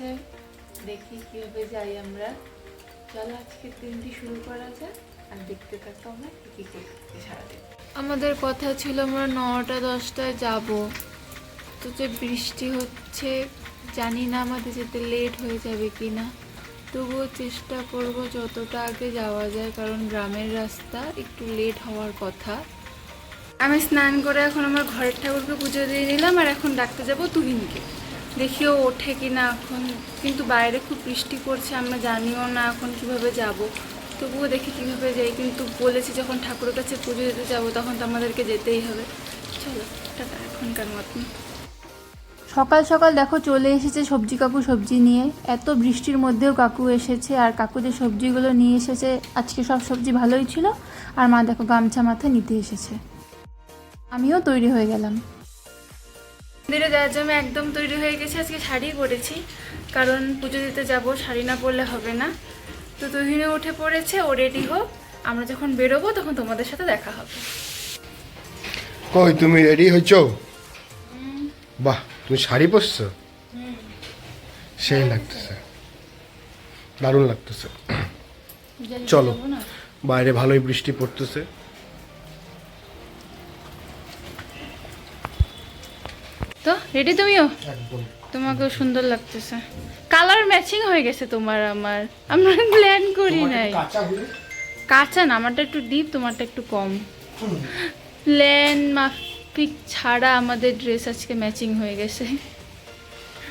নেমেছে দেখি কীভাবে যাই আমরা। চলো আজকে দিনটি শুরু করা যাক আর দেখতে থাকো আমরা কী কী করতে সারাদিন। আমাদের কথা ছিল আমরা নটা, দশটায় যাব। তো যে বৃষ্টি হচ্ছে, জানি না আমাদের যেতে লেট হয়ে যাবে কি না তবুও চেষ্টা করব যতটা আগে যাওয়া যায়, কারণ গ্রামের রাস্তা একটু লেট হওয়ার কথা। আমি স্নান করে এখন আমার ঘরের ঠাকুরকে পুজো দিয়ে নিলাম, আর এখন ডাকতে যাব তুহিনকে। দেখিও ওঠে কি না এখন। কিন্তু বাইরে খুব বৃষ্টি পড়ছে, আমরা জানিও না এখন কীভাবে যাব। তবুও দেখি কীভাবে যাই, কিন্তু বলেছি যখন ঠাকুরের কাছে পুজো দিতে যাব, তখন তো আমাদেরকে যেতেই হবে। চলো, টাটা, এখনকার মতন সকাল সকাল দেখো চলে এসেছে সবজি কাকু সবজি নিয়ে। এত বৃষ্টির মধ্যেও কাকু এসেছে, আর কাকু যে সবজিগুলো নিয়ে এসেছে, আজকে সব সবজি ভালোই ছিল। আর মা দেখো গামছা মাথায় নিতে এসেছে। আমিও তৈরি হয়ে গেলাম। মন্দিরে যাওয়ার জন্য একদম তৈরি হয়ে গেছে আজকে শাড়ি পরেছি। কারণ পুজো দিতে যাব শাড়ি না পরলে হবে না। তো তুহিনে উঠে পড়েছে ও রেডি হোক। আমরা যখন বেরোবো তখন তোমাদের সাথে দেখা হবে। কই তুমি রেডি হয়েছ? বাহ তুমি শাড়ি পরছো? সেই লাগতেছে। দারুণ লাগতেছে। চলো। বাইরে ভালোই বৃষ্টি পড়তেছে। তো? রেডি তুমিও? তোমাকেও সুন্দর লাগতেছে। কালার ম্যাচিং হয়ে গেছে তোমার আমার। আমরা প্ল্যান করি নাই। কাঁচা না আমারটা একটু ডিপ তোমারটা একটু কম। প্ল্যান মাফিক ছাড়া আমাদের ড্রেস আজকে ম্যাচিং হয়ে গেছে।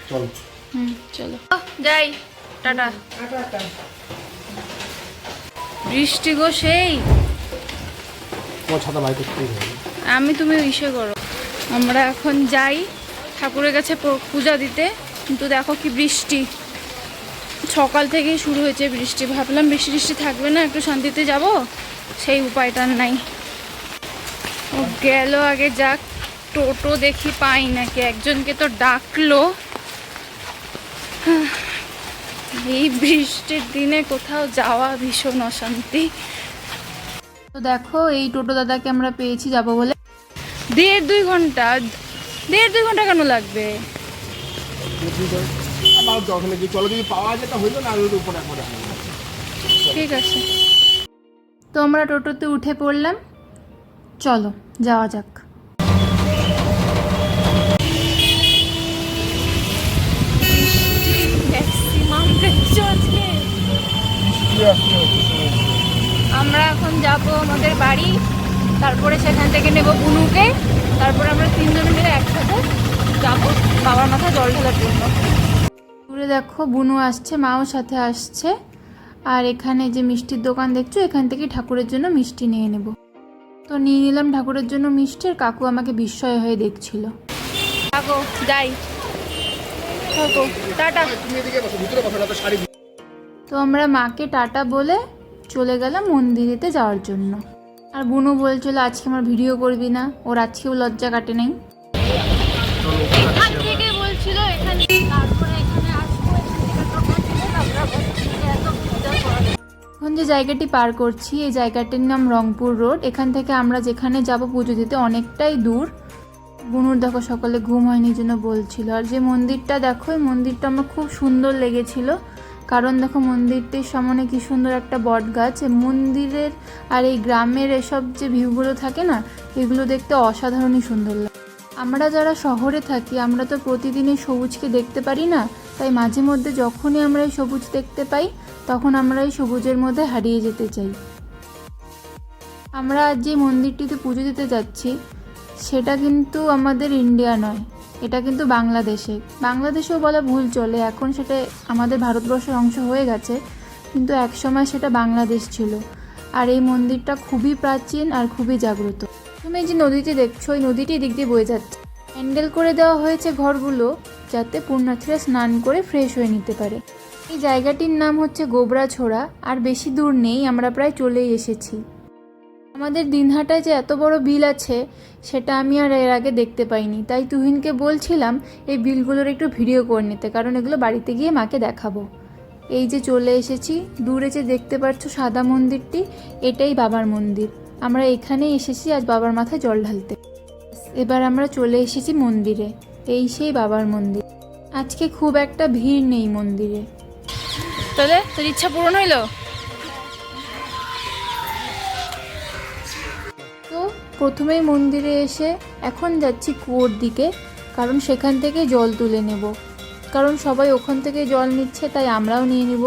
চলো। হুম চলো। যাই। টাটা। বৃষ্টি গো সেই। আমি তুমি ইসে করো। আমরা এখন যাই। ঠাকুরের কাছে পূজা দিতে। কিন্তু দেখো কি বৃষ্টি। সকাল থেকেই শুরু হয়েছে বৃষ্টি। ভাবলাম বৃষ্টি বৃষ্টি থাকবে না, একটু শান্তিতে যাব। সেই উপায়টা নাই। ও গেল আগে যাক। টোটো দেখি পাই নাকি। একজনকে তো ডাকলো। এই বৃষ্টির দিনে কোথাও যাওয়া ভীষণ অশান্তি। তো দেখো, এই টোটো দাদাকে আমরা পেয়েছি যাব বলে। দেড় দুই ঘণ্টা। দেড় দুই ঘণ্টা কেন লাগবে? আমার দরকার নেই চলো যদি পাওয়া যায় তা হইল না আর উপরে একবারে ঠিক আছে। তো আমরা টোটোতে উঠে পড়লাম। চলো যাওয়া যাক। আমরা এখন যাব আমাদের বাড়ি। তারপরে সেখান থেকে নেব বুনুকে। তারপরে আমরা তিনজনে মিলে একসাথে যাব। বাবার মাথায় জল ঢালার জন্য। দূরে দেখো বুনু আসছে মাও সাথে আসছে। আর এখানে যে মিষ্টির দোকান দেখছ এখান থেকে ঠাকুরের জন্য মিষ্টি নিয়ে নেব। তো নিয়ে নিলাম ঠাকুরের জন্য মিষ্টি আর কাকু আমাকে বিস্ময় হয়ে দেখছিল। থাকো যাই। টাটা। তো আমরা মাকে টাটা বলে চলে গেলাম মন্দিরেতে যাওয়ার জন্য। আর বুনু বলছিল আজকে আমার ভিডিও করবি না ওর আজকেও লজ্জা কাটে নাই। বলছিল তারপরে এখন যে জায়গাটি পার করছি এই জায়গাটির নাম রংপুর রোড। এখান থেকে আমরা যেখানে যাব পুজো দিতে অনেকটাই দূর। বুনুর দেখো সকালে ঘুম হয়নি জন্য বলছিল। আর যে মন্দিরটা দেখো এই মন্দিরটা আমার খুব সুন্দর লেগেছিল। কারণ দেখো মন্দিরটির সামনে কি সুন্দর একটা বট গাছ মন্দিরের আর এই গ্রামের এসব যে ভিউগুলো থাকে না, এগুলো দেখতে অসাধারণই সুন্দর লাগে আমরা যারা শহরে থাকি, আমরা তো প্রতিদিনই সবুজকে দেখতে পারি না, তাই মাঝে মধ্যে যখনই আমরা এই সবুজ দেখতে পাই, তখন আমরা এই সবুজের মধ্যে হারিয়ে যেতে চাই। আমরা যে মন্দিরটিতে পুজো দিতে যাচ্ছি, সেটা কিন্তু আমাদের ইন্ডিয়া নয়। এটা কিন্তু বাংলাদেশে। বাংলাদেশেও বলা ভুল চলে, এখন সেটা আমাদের ভারতবর্ষের অংশ হয়ে গেছে, কিন্তু একসময় সেটা বাংলাদেশ ছিল। আর এই মন্দিরটা খুবই প্রাচীন আর খুবই জাগ্রত। তুমি যে নদীটি দেখছ ওই নদীটি দিক দিয়ে বয়ে যাচ্ছে। হ্যান্ডেল করে দেওয়া হয়েছে ঘরগুলো যাতে পুণ্যার্থীরা স্নান করে ফ্রেশ হয়ে নিতে পারে। এই জায়গাটির নাম হচ্ছে গোবরাছোড়া, আর বেশি দূর নেই, আমরা প্রায় চলেই এসেছি। আমাদের দিনহাটায় যে এত বড় বিল আছে, সেটা আমি আর এর আগে দেখতে পাইনি। তাই তুহিনকে বলছিলাম, এই বিলগুলোর একটু ভিডিও করে নিতে, কারণ এগুলো বাড়িতে গিয়ে মাকে দেখাবো। এই যে চলে এসেছি, দূরে যে দেখতে পাচ্ছ সাদা মন্দিরটি, এটাই বাবার মন্দির। আমরা এখানেই এসেছি আজ বাবার মাথায় জল ঢালতে। এবার আমরা চলে এসেছি মন্দিরে, এই সেই বাবার মন্দির। আজকে খুব একটা ভিড় নেই মন্দিরে। তাহলে তোর ইচ্ছা পূরণ হইল? প্রথমেই মন্দিরে এসে এখন যাচ্ছি কুয়োর দিকে কারণ সেখান থেকে জল তুলে নেব। কারণ সবাই ওখান থেকে জল নিচ্ছে তাই আমরাও নিয়ে নিব।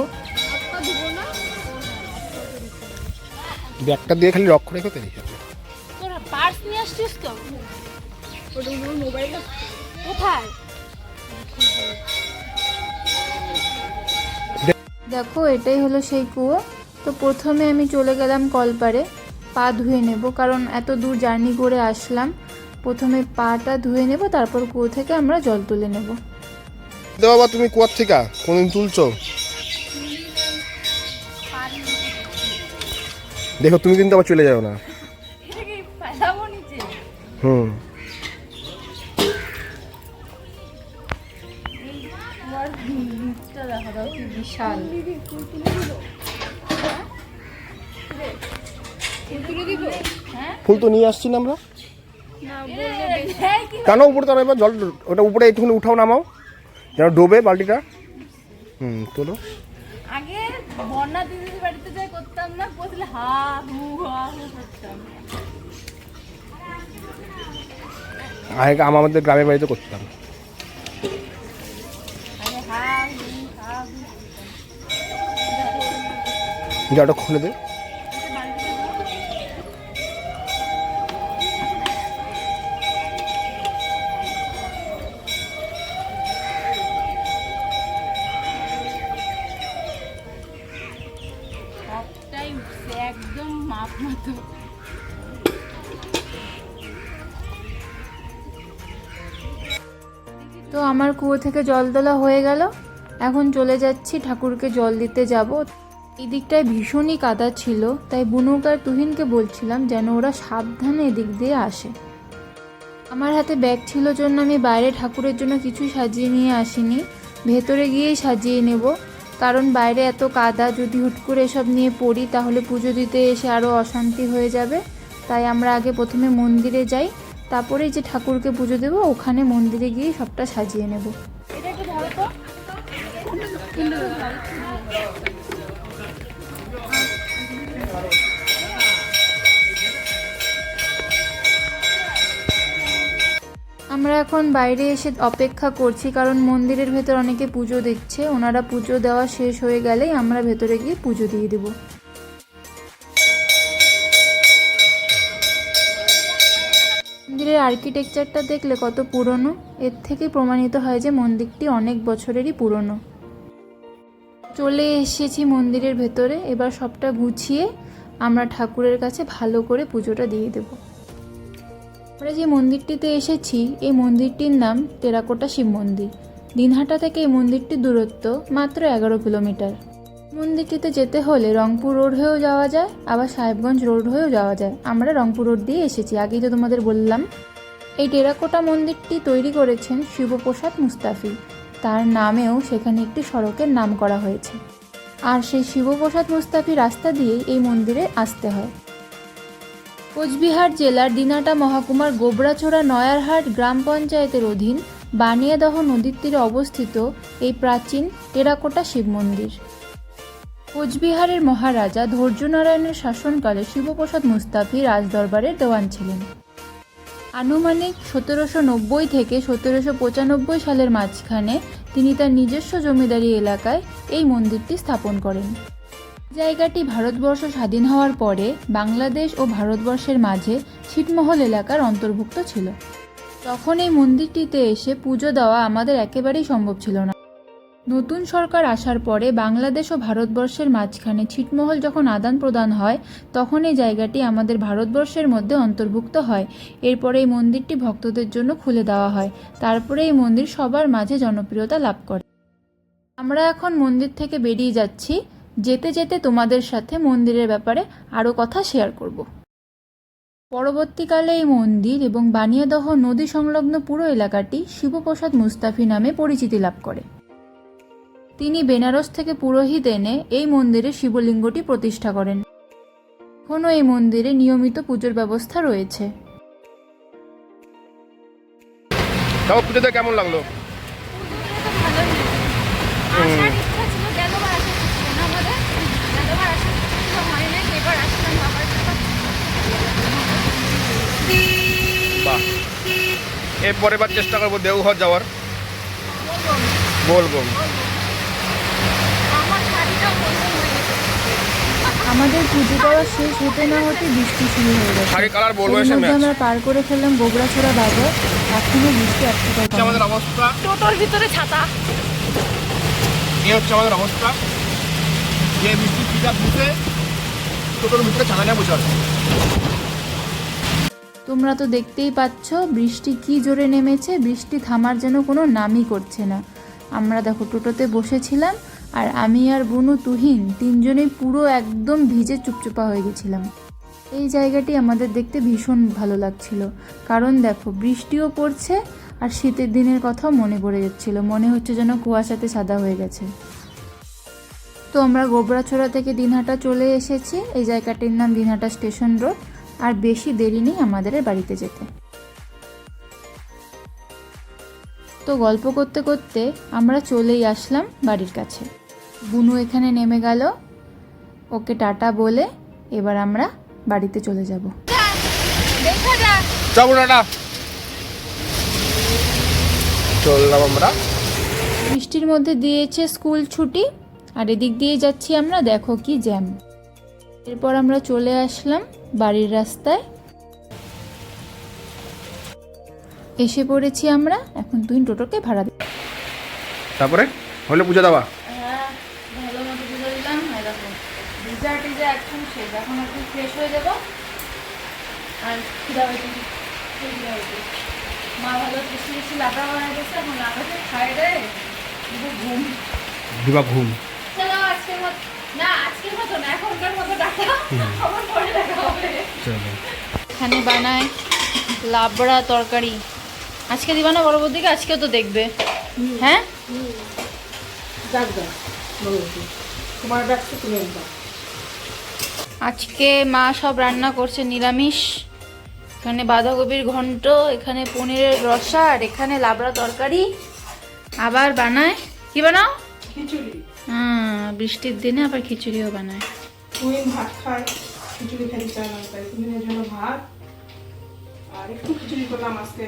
ব্যাগটা দিয়ে খালি লক্ষ্য রেখে তো তোরা পার্স নিয়ে আসছিস তো কোথায়? দেখো এটাই হলো সেই কুয়ো। তো প্রথমে আমি চলে গেলাম কলপারে পা ধুয়ে নেব কারণ এত দূর জার্নি করে আসলাম। প্রথমে পাটা ধুয়ে নেব তারপর কুয়ো থেকে আমরা জল তুলে নেব। দে বাবা তুমি কুয়ার থেকে কোনদিন তুলছো? দেখো তুমি কিন্তু আবার চলে যাও না। হুম। বিশাল ফুল তো নিয়ে আসছি না আমরা। কেন উপরে তো এবার জল ওটা উপরে একটুখানি উঠাও নামাও। যেন ডোবে বালতিটা। হুম তোলো। আগে বন্যা দিদির বাড়িতে যাই করতাম না বসলে হা হু হা হু করতাম। আগে আমাদের গ্রামের বাড়িতে করতাম। হু জলটা খুলে দে। উঠছে একদম মাপ মতো। তো আমার কুয়ো থেকে জল তোলা হয়ে গেল। এখন চলে যাচ্ছি ঠাকুরকে জল দিতে যাব। এই দিকটায় ভীষণই কাদা ছিল, তাই বুনুক আর তুহিনকে বলছিলাম যেন ওরা সাবধানে এদিক দিয়ে আসে। আমার হাতে ব্যাগ ছিল জন্য আমি বাইরে ঠাকুরের জন্য কিছু সাজিয়ে নিয়ে আসিনি। ভেতরে গিয়েই সাজিয়ে নেব। কারণ বাইরে এত কাদা, যদি হুট করে এসব নিয়ে পড়ি, তাহলে পুজো দিতে এসে আরও অশান্তি হয়ে যাবে। তাই আমরা আগে প্রথমে মন্দিরে যাই, তারপরে যে ঠাকুরকে পুজো দেব, ওখানে মন্দিরে গিয়ে সবটা সাজিয়ে নেব। এটা একটু আমরা এখন বাইরে এসে অপেক্ষা করছি, কারণ মন্দিরের ভেতর অনেকে পুজো দিচ্ছে। ওনারা পুজো দেওয়া শেষ হয়ে গেলেই আমরা ভেতরে গিয়ে পুজো দিয়ে দেব। মন্দিরের আর্কিটেকচারটা দেখলে কত পুরনো, এর থেকে প্রমাণিত হয় যে মন্দিরটি অনেক বছরেরই পুরনো। চলে এসেছি মন্দিরের ভেতরে, এবার সবটা গুছিয়ে আমরা ঠাকুরের কাছে ভালো করে পুজোটা দিয়ে দেবো। আমরা যে মন্দিরটিতে এসেছি, এই মন্দিরটির নাম টেরাকোটা শিব মন্দির। দিনহাটা থেকে এই মন্দিরটির দূরত্ব মাত্র এগারো কিলোমিটার। মন্দিরটিতে যেতে হলে রংপুর রোড হয়েও যাওয়া যায়, আবার সাহেবগঞ্জ রোড হয়েও যাওয়া যায়। আমরা রংপুর রোড দিয়ে এসেছি, আগেই তো তোমাদের বললাম। এই টেরাকোটা মন্দিরটি তৈরি করেছেন শিবপ্রসাদ মুস্তাফি। তার নামেও সেখানে একটি সড়কের নাম করা হয়েছে। আর সেই শিবপ্রসাদ মুস্তাফি রাস্তা দিয়েই এই মন্দিরে আসতে হয়। কোচবিহার জেলার দিনাটা মহকুমার গোবরাছড়া নয়ারহাট গ্রাম পঞ্চায়েতের অধীন বানিয়াদহ নদীর তীরে অবস্থিত এই প্রাচীন টেরাকোটা শিব মন্দির। কোচবিহারের মহারাজা ধৈর্যনারায়ণের শাসনকালে শিবপ্রসাদ মুস্তাফি রাজদরবারের দেওয়ান ছিলেন। আনুমানিক সতেরোশো নব্বই থেকে সতেরোশো পঁচানব্বই সালের মাঝখানে তিনি তার নিজস্ব জমিদারি এলাকায় এই মন্দিরটি স্থাপন করেন। জায়গাটি ভারতবর্ষ স্বাধীন হওয়ার পরে বাংলাদেশ ও ভারতবর্ষের মাঝে ছিটমহল এলাকার অন্তর্ভুক্ত ছিল। তখন এই মন্দিরটিতে এসে পুজো দেওয়া আমাদের একেবারেই সম্ভব ছিল না। নতুন সরকার আসার পরে বাংলাদেশ ও ভারতবর্ষের মাঝখানে ছিটমহল যখন আদান প্রদান হয়, তখন এই জায়গাটি আমাদের ভারতবর্ষের মধ্যে অন্তর্ভুক্ত হয়। এরপরে এই মন্দিরটি ভক্তদের জন্য খুলে দেওয়া হয়। তারপরে এই মন্দির সবার মাঝে জনপ্রিয়তা লাভ করে। আমরা এখন মন্দির থেকে বেরিয়ে যাচ্ছি। যেতে যেতে তোমাদের সাথে মন্দিরের ব্যাপারে আরও কথা শেয়ার করব। পরবর্তীকালে এই মন্দির এবং বানিয়াদহ নদী সংলগ্ন পুরো এলাকাটি শিবপ্রসাদ মুস্তাফি নামে পরিচিতি লাভ করে। তিনি বেনারস থেকে পুরোহিত এনে এই মন্দিরে শিবলিঙ্গটি প্রতিষ্ঠা করেন। এখনও এই মন্দিরে নিয়মিত পুজোর ব্যবস্থা রয়েছে। পুজোতে কেমন লাগল আসার ইচ্ছা ছিল গেলবার আসার ইচ্ছা ছিল না আমাদের গেলবার আসার ইচ্ছা ছিল হয় নাই এবার আসলাম বাবার সাথে বাহ এরপরে বার চেষ্টা করব দেওঘর যাওয়ার। বলব। আমাদের পুজো দেওয়া শেষ হতে না হতে বৃষ্টি শুরু হয়ে গেছে। শাড়ি কালার বলব এসে ম্যাচ আমরা পার করে ফেললাম গোবরাছড়া বাজার। এখনও বৃষ্টি হচ্ছে আমাদের অবস্থা? টোটোর ভিতরে ছাতা। এই হচ্ছে আমাদের অবস্থা। যে বৃষ্টি পিজা দিতে টোটোর ভিতরে ছানা নিয়ে বসে আছে। তোমরা তো দেখতেই পাচ্ছ, বৃষ্টি কি জোরে নেমেছে, বৃষ্টি থামার যেন কোনো নামই করছে না। আমরা দেখো টোটোতে বসেছিলাম আর আমি আর বুনু তুহিন তিনজনেই পুরো একদম ভিজে চুপচুপা হয়ে গেছিলাম। এই জায়গাটি আমাদের দেখতে ভীষণ ভালো লাগছিল। কারণ দেখো, বৃষ্টিও পড়ছে আর শীতের দিনের কথাও মনে পড়ে যাচ্ছিল। মনে হচ্ছে যেন কুয়াশাতে সাদা হয়ে গেছে। তো আমরা গোবরাছড়া থেকে দিনহাটা চলে এসেছি। এই জায়গাটির নাম দিনহাটা স্টেশন রোড। আর বেশি দেরি নেই আমাদের বাড়িতে যেতে। তো গল্প করতে করতে আমরা চলেই আসলাম বাড়ির কাছে। বুনু এখানে নেমে গেল। ওকে টাটা বলে এবার আমরা বাড়িতে চলে যাব। যাব টাটা। চললাম আমরা। বৃষ্টির মধ্যে দিয়েছে স্কুল ছুটি আর এদিক দিয়ে যাচ্ছি আমরা দেখো কি জ্যাম। এরপর আমরা চলে আসলাম বাড়ির রাস্তায়। এসে পড়েছি আমরা এখন তুই টোটোকে ভাড়া দে তারপরে? হলে পুজো দেওয়া। হ্যাঁ দিবা ঘুম। চলো আজকের মতো। এখানে বানায় লাবড়া তরকারি। আজকে দিবা না বড় বৌদিকে আজকেও তো দেখবে। হ্যাঁ? আজকে মা সব রান্না করছে নিরামিষ। এখানে বাঁধাকপির ঘন্ট এখানে পনিরের রসা আর এখানে লাবড়া তরকারি। আবার বানায়। কি বানাও? খিচুড়ি। বৃষ্টির দিনে আবার খিচুড়িও বানায়। তুই ভাত খাই খিচুড়ি খাই চাই না তাই তুমিনের জন্য ভাত? আর একটু খিচুড়ি করলাম আজকে।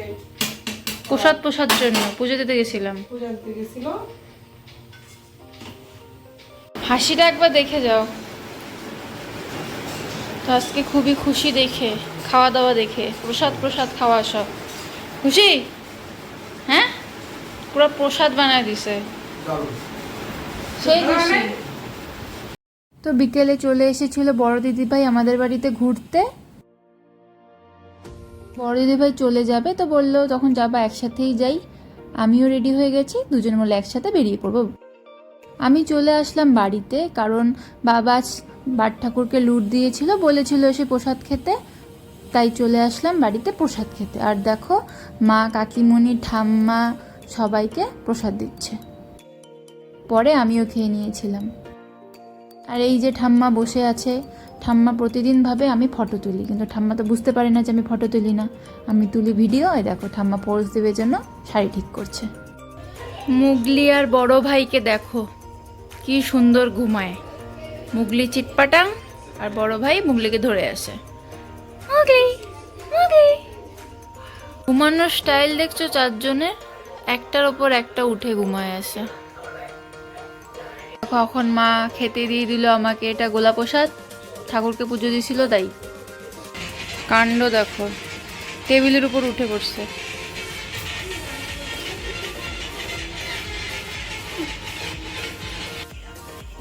প্রসাদ প্রসাদ জন্য পুজো দিতে গেছিলাম। পূজা দিতে গেছিল। হাসিটা একবার দেখে যাও। তো আজকে খুবই খুশি দেখে খাওয়া দাওয়া দেখে প্রসাদ প্রসাদ খাওয়া সব। খুশি? হ্যাঁ? পুরো প্রসাদ বানায় দিছে। তো বিকেলে চলে এসেছিল বড় দিদিভাই আমাদের বাড়িতে ঘুরতে। বড় দিদিভাই চলে যাবে তো বলল, তখন যাবা, একসাথেই যাই। আমিও রেডি হয়ে গেছি, দুজন মিলে একসাথে বেরিয়ে পড়ব। আমি চলে আসলাম বাড়িতে, কারণ বাবা আজ বাট ঠাকুরকে লুট দিয়েছিল, বলেছিল এসে প্রসাদ খেতে। তাই চলে আসলাম বাড়িতে প্রসাদ খেতে। আর দেখো, মা কাকিমণি, ঠাম্মা সবাইকে প্রসাদ দিচ্ছে। পরে আমিও খেয়ে নিয়েছিলাম। আর এই যে ঠাম্মা বসে আছে, ঠাম্মা প্রতিদিন ভাবে আমি ফটো তুলি, কিন্তু ঠাম্মা তো বুঝতে পারে না যে আমি ফটো তুলি না। আমি তুলি ভিডিও দেখো ঠাম্মা পোজ দেবে জন্য, শাড়ি ঠিক করছে। মুগলি আর বড় ভাইকে দেখো, কি সুন্দর ঘুমায়। মুগলি চিটপাটাং, আর বড় ভাই মুগলিকে ধরে আসে। ঘুমানোর স্টাইল দেখছ চারজনের একটার ওপর একটা উঠে ঘুমায় আসে। কখন মা খেতে দিয়ে দিল আমাকে এটা গোলা প্রসাদ? ঠাকুরকে পুজো দিছিল তাই। কাণ্ড দেখো। টেবিলের উপর উঠে পড়ছে।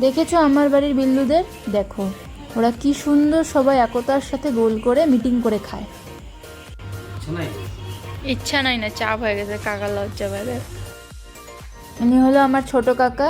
দেখেছ আমার বাড়ির বিল্লুদের দেখো। ওরা কি সুন্দর সবাই একতার সাথে গোল করে মিটিং করে খায়। ইচ্ছা নাই। না, চাপ হয়ে গেছে কাকা লজ্জা পাবে ইনি হলো আমার ছোট কাকা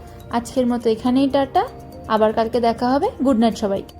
আজকের মতো এখানেই টাটা। আবার কালকে দেখা হবে। গুড নাইট সবাইকে।